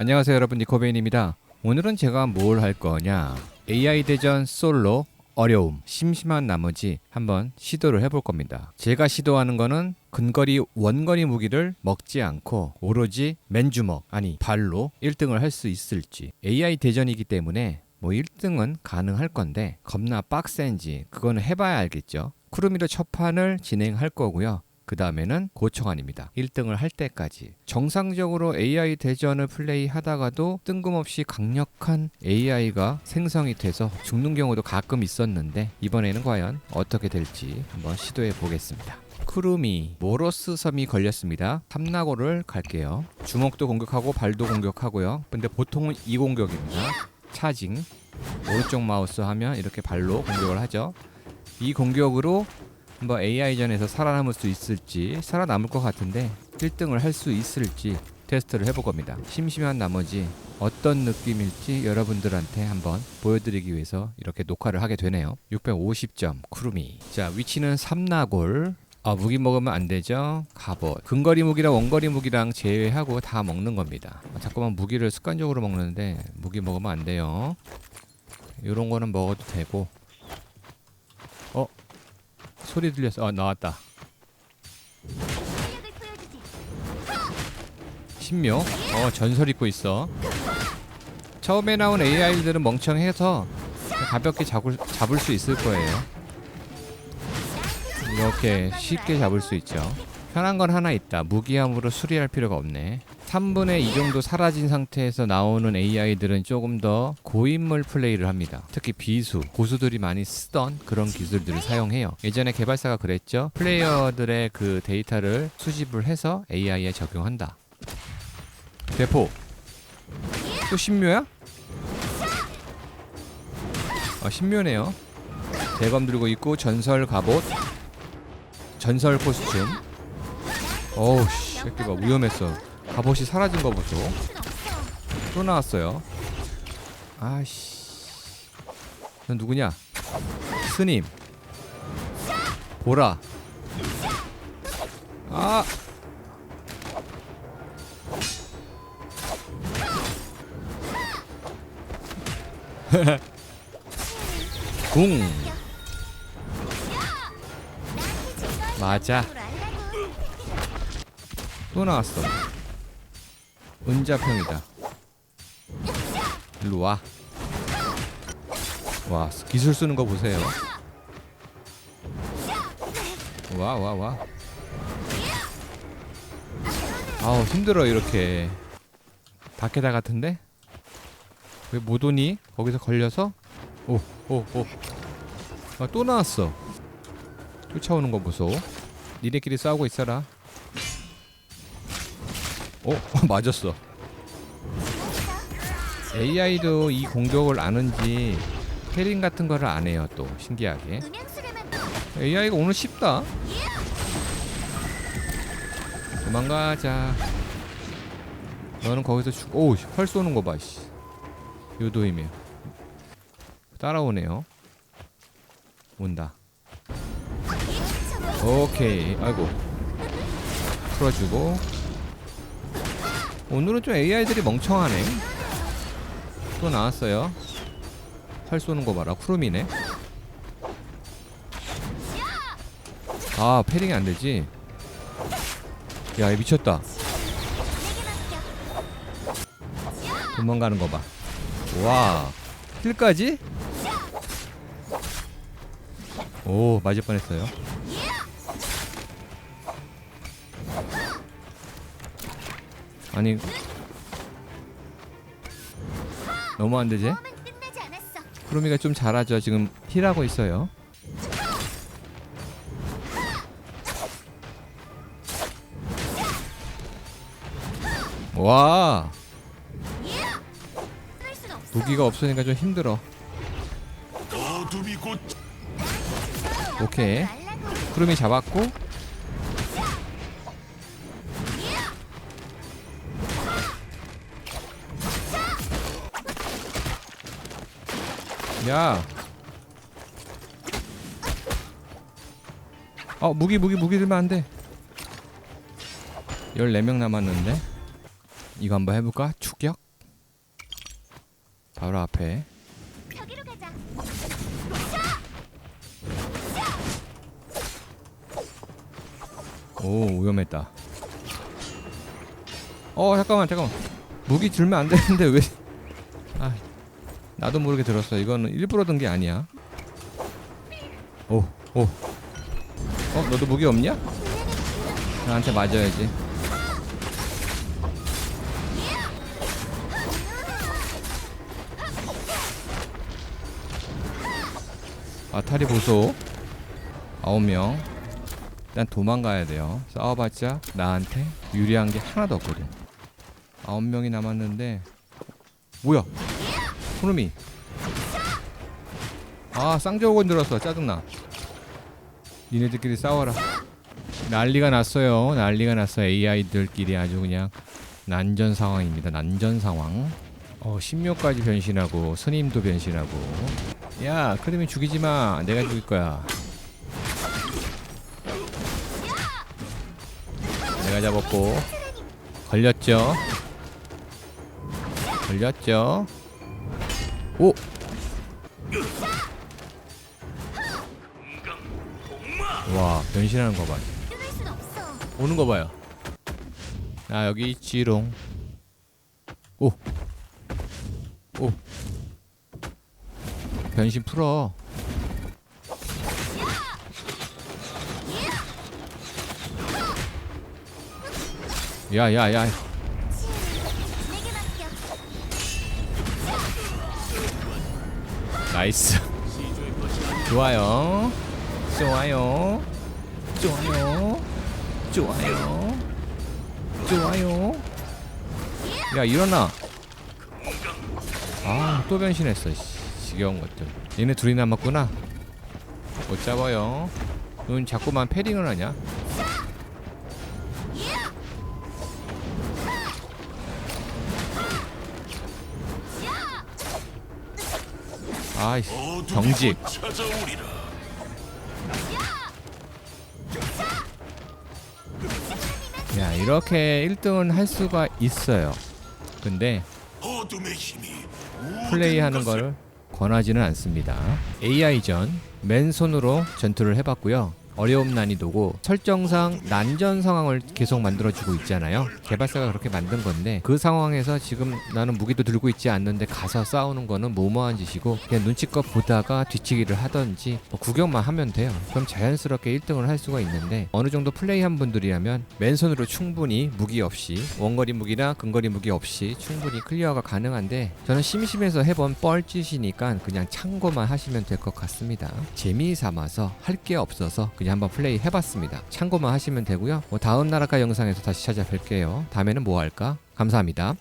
안녕하세요 여러분. 니코베인입니다. 오늘은 제가 뭘 할 거냐? AI 대전 솔로 어려움 심심한 나머지 한번 시도를 해볼 겁니다. 제가 시도하는 거는 근거리 원거리 무기를 먹지 않고 오로지 맨주먹 아니 발로 1등을 할 수 있을지. AI 대전이기 때문에 뭐 1등은 가능할 건데 겁나 빡센지 그거는 해봐야 알겠죠? 쿠르미로 첫 판을 진행할 거고요 그 다음에는 고청안입니다. 1등을 할 때까지. 정상적으로 AI 대전을 플레이하다가도 뜬금없이 강력한 AI가 생성이 돼서 죽는 경우도 가끔 있었는데 이번에는 과연 어떻게 될지 한번 시도해 보겠습니다. 쿠루미 모로스 섬이 걸렸습니다. 탐나고를 갈게요. 주먹도 공격하고 발도 공격하고요. 근데 보통은 이 공격입니다. 차징 오른쪽 마우스 하면 이렇게 발로 공격을 하죠. 이 공격으로 뭐 AI전에서 살아남을 수 있을지 살아남을 것 같은데 1등을 할 수 있을지 테스트를 해볼 겁니다. 심심한 나머지 어떤 느낌일지 여러분들한테 한번 보여드리기 위해서 이렇게 녹화를 하게 되네요. 650점 쿠루미. 자 위치는 삼나골. 아 무기 먹으면 안 되죠. 갑옷. 근거리 무기랑 원거리 무기랑 제외하고 다 먹는 겁니다. 아, 자꾸만 무기를 습관적으로 먹는데 무기 먹으면 안 돼요. 이런 거는 먹어도 되고 소리 들렸어. 아 나왔다. 신묘. 어 전설 입고 있어. 처음에 나온 AI들은 멍청해서 가볍게 잡을 잡을 수 있을 거예요. 이렇게 쉽게 잡을 수 있죠. 편한 건 하나 있다. 무기함으로 수리할 필요가 없네. 3분의 2 정도 사라진 상태에서 나오는 AI들은 조금 더 고인물 플레이를 합니다. 특히 비수, 고수들이 많이 쓰던 그런 기술들을 사용해요. 예전에 개발사가 그랬죠. 플레이어들의 그 데이터를 수집을 해서 AI에 적용한다. 대포. 또 신묘야? 아, 신묘네요. 대검 들고 있고 전설 갑옷, 전설 코스튬. 어우, 씨, 새끼가 위험했어. 갑옷이 사라진 거 보소. 또 나왔어요. 아씨. 넌 누구냐? 스님. 보라. 아. 궁. 맞아. 또 나왔어. 은자평이다. 일로 와. 와 기술 쓰는 거 보세요. 와와 와. 아우 힘들어 이렇게. 다케다 같은데? 왜 못 오니? 거기서 걸려서? 오 오 오. 아또 나왔어. 쫓아오는 거 보소. 니네끼리 싸우고 있어라. 어? 맞았어. AI도 이 공격을 아는지 캐링 같은 거를 안 해요 또. 신기하게. AI가 오늘 쉽다. 도망가자. 너는 거기서 죽... 오우 활 쏘는 거봐 씨. 유도이며 따라오네요. 온다. 오케이. 아이고. 풀어주고 오늘은 좀 AI들이 멍청하네. 또 나왔어요. 활 쏘는 거 봐라. 쿠루미네. 아, 패링이 안 되지. 야, 얘 미쳤다. 도망가는 거 봐. 와, 킬까지? 오, 맞을 뻔했어요. 아니 너무 안 되지? 쿠루미가 좀 잘하죠. 지금 힐하고 있어요. 와 무기가 없으니까 좀 힘들어. 오케이 쿠루미 잡았고 야. 어, 무기 무기 무기 들면 안 돼. 14명 남았는데. 이거 한번 해 볼까? 추격. 바로 앞에. 저기로 가자. 오 위험했다. 어 잠깐만 잠깐만 무기 들면 안 되는데 왜? 아 나도 모르게 들었어. 이거는 일부러 든 게 아니야. 오 오. 어 너도 무기 없냐? 나한테 맞아야지. 아타리 보소 아홉 명. 일단 도망가야 돼요. 싸워봤자 나한테 유리한 게 하나도 없거든. 아홉 명이 남았는데 뭐야? 소름이. 아 쌍저우건 들었어. 짜증나. 니네들끼리 싸워라. 난리가 났어요. 난리가 났어. AI들끼리 아주 그냥 난전 상황입니다. 난전 상황. 어 신묘까지 변신하고 스님도 변신하고. 야 크림이 죽이지 마. 내가 죽일 거야. 내가 잡았고 걸렸죠 걸렸죠 오 와, 변신하는 거 봐. 오는 거 봐요. 나 여기 있지롱. 오. 오. 변신 풀어. 야, 야, 야. 나이스. 좋아요. 좋아요. 좋아요. 좋아요. 좋아요. 야 일어나. 아 또 변신했어. 씨, 지겨운 것들. 얘네 둘이 남았구나. 못 잡아요. 넌 자꾸만 패링을 하냐? 아이씨 찾아오리라. 야 이렇게 1등은 할 수가 있어요. 근데 플레이하는 걸 권하지는 않습니다. AI전 맨손으로 전투를 해봤고요. 어려움 난이도고 설정상 난전 상황을 계속 만들어주고 있잖아요. 개발사가 그렇게 만든 건데 그 상황에서 지금 나는 무기도 들고 있지 않는데 가서 싸우는 거는 무모한 짓이고 그냥 눈치껏 보다가 뒤치기를 하던지 뭐 구경만 하면 돼요. 그럼 자연스럽게 1등을 할 수가 있는데 어느 정도 플레이한 분들이라면 맨손으로 충분히 무기 없이 원거리 무기나 근거리 무기 없이 충분히 클리어가 가능한데 저는 심심해서 해본 뻘짓이니까 그냥 참고만 하시면 될 것 같습니다. 재미 삼아서 할 게 없어서 그냥 한번 플레이 해봤습니다. 참고만 하시면 되고요. 뭐 다음 나라카 영상에서 다시 찾아뵐게요. 다음에는 뭐 할까? 감사합니다.